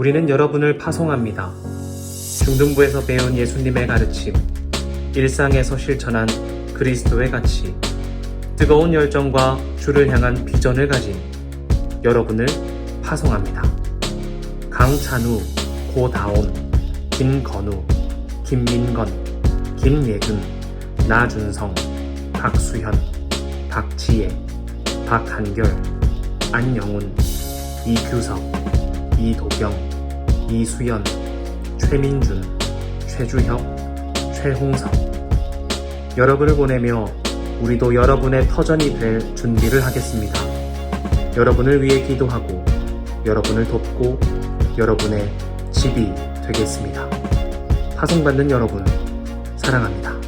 우리는 여러분을 파송합니다. 중등부에서 배운 예수님의 가르침, 일상에서 실천한 그리스도의 가치, 뜨거운 열정과 주를 향한 비전을 가진 여러분을 파송합니다. 강찬우, 고다온, 김건우, 김민건, 김예근, 나준성, 박수현, 박지혜, 박한결, 안영훈, 이규석, 이도경, 이수연, 최민준, 최주혁, 최홍석. 여러분을 보내며 우리도 여러분의 터전이 될 준비를 하겠습니다. 여러분을 위해 기도하고 여러분을 돕고 여러분의 집이 되겠습니다. 파송받는 여러분, 사랑합니다.